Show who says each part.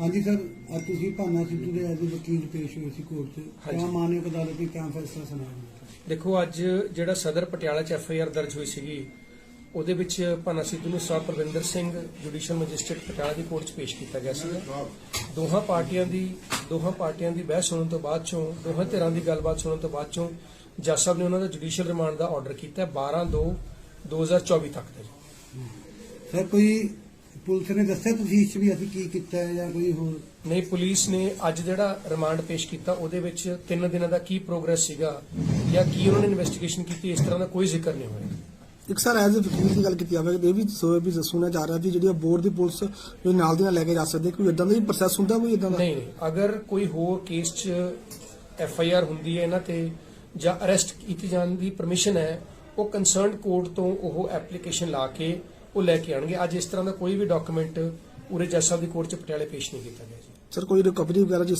Speaker 1: ਹਾਂਜੀ ਸਰ ਅੱਜ ਤੁਸੀਂ ਭਾਨਾ ਸਿੱਧੂ ਦੇ ਐਜ਼ ਵਕੀਲ ਪੇਸ਼ ਹੋਏ ਸੀ ਕੋਰਟ 'ਚ। ਕਿਆ ਮਾਨਯੋਗ ਅਦਾਲਤ ਨੇ ਕਿਆ ਫੈਸਲਾ ਸੁਣਾਇਆ
Speaker 2: ਦੇਖੋ ਅੱਜ ਜਿਹੜਾ ਸਦਰ ਪਟਿਆਲਾ ਚ ਐਫ ਆਈ ਆਰ ਦਰਜ ਹੋਈ ਸੀਗੀ ਉਹਦੇ ਵਿੱਚ ਭਾਨਾ ਸਿੱਧੂ ਨੂੰ ਸਾਹਿਬ ਪ੍ਰਵਿੰਦਰ ਸਿੰਘ ਜੁਡੀਸ਼ੀਅਲ ਮੈਜਿਸਟ੍ਰੇਟ ਪਟਿਆਲਾ ਦੀ ਕੋਰਟ 'ਚ ਪੇਸ਼ ਕੀਤਾ ਗਿਆ ਸੀ ਦੋਹਾਂ ਪਾਰਟੀਆਂ ਦੀ ਦੋਹਾਂ ਪਾਰਟੀਆਂ ਦੀ ਬਹਿਸ ਸੁਣਨ ਤੋਂ ਬਾਅਦ ਚੋਂ ਦੋਹਾਂ ਧਿਰਾਂ ਦੀ ਗੱਲਬਾਤ ਸੁਣਨ ਤੋਂ ਬਾਅਦ ਚੋਂ ਜੱਜ ਸਾਹਿਬ ਨੇ ਉਹਨਾਂ ਦਾ ਜੁਡੀਸ਼ੀਅਲ ਰਿਮਾਂਡ ਦਾ ਆਰਡਰ ਕੀਤਾ 12 2 2024 ਤੱਕ ਦਾ।
Speaker 1: ਸਰ ਕੋਈ ਪੁਲਿਸ ਨੇ ਦੱਸਿਆ ਤੁਸੀਂ ਇਸ ਵੀ ਅਸੀਂ ਕੀ ਕੀਤਾ ਹੈ ਜਾਂ ਕੋਈ ਹੋਰ?
Speaker 2: ਨਹੀਂ ਪੁਲਿਸ ਨੇ ਅੱਜ ਜਿਹੜਾ ਰਿਮਾਂਡ ਪੇਸ਼ ਕੀਤਾ ਉਹਦੇ ਵਿੱਚ ਤਿੰਨ ਦਿਨਾਂ ਦਾ ਕੀ ਪ੍ਰੋਗਰੈਸ ਸੀਗਾ ਜਾਂ ਕੀ ਉਹਨਾਂ ਨੇ ਇਨਵੈਸਟੀਗੇਸ਼ਨ ਕੀਤੀ ਇਸ ਤਰ੍ਹਾਂ ਦਾ ਕੋਈ ਜ਼ਿਕਰ ਨਹੀਂ ਹੋਇਆ।
Speaker 3: ਇੱਕ ਸਰ ਐਜ਼ ਅ ਵਕੀਲ ਦੀ ਗੱਲ ਕੀਤੀ ਜਾਵੇ ਇਹ ਵੀ ਸੋ ਵੀ ਸੁਣਿਆ ਜਾ ਰਿਹਾ ਵੀ ਜਿਹੜੀ ਬੋਰਡ ਦੀ ਪੁਲਿਸ ਜੋ ਨਾਲ ਦੀ ਨਾਲ ਲੈ ਕੇ ਜਾ ਸਕਦੇ ਕੋਈ ਇਦਾਂ ਦਾ ਵੀ ਪ੍ਰੋਸੈਸ ਹੁੰਦਾ ਕੋਈ ਇਦਾਂ ਦਾ?
Speaker 2: ਨਹੀਂ ਨਹੀਂ ਅਗਰ ਕੋਈ ਹੋਰ ਕੇਸ 'ਚ ਐਫ ਆਈ ਆਰ ਹੁੰਦੀ ਹੈ ਇਹਨਾਂ ਤੇ ਜਾਂ ਅਰੈਸਟ ਕੀਤੀ ਜਾਣ ਦੀ ਪਰਮਿਸ਼ਨ ਹੈ ਉਹ ਕੰਸਰਨਡ ਕੋਰਟ ਤੋਂ ਉਹ ਐਪਲੀਕੇਸ਼ਨ ਲਾ ਕੇ ਉਹ ਲੈ ਕੇ ਆਣਗੇ ਅੱਜ ਇਸ ਤਰ੍ਹਾਂ ਦਾ ਕੋਈ ਵੀ ਡਾਕੂਮੈਂਟ ਪੂਰੇ ਜੱਜ ਸਾਹਿਬ ਦੀ ਕੋਰਟ 'ਚ ਪਟਿਆਲੇ ਪੇਸ਼ ਨਹੀਂ ਕੀਤਾ ਗਿਆ ਜੀ।
Speaker 3: ਸਰ, ਕੋਈ ਰਿਕਵਰੀ ਵਗੈਰਾ ਜਿਸ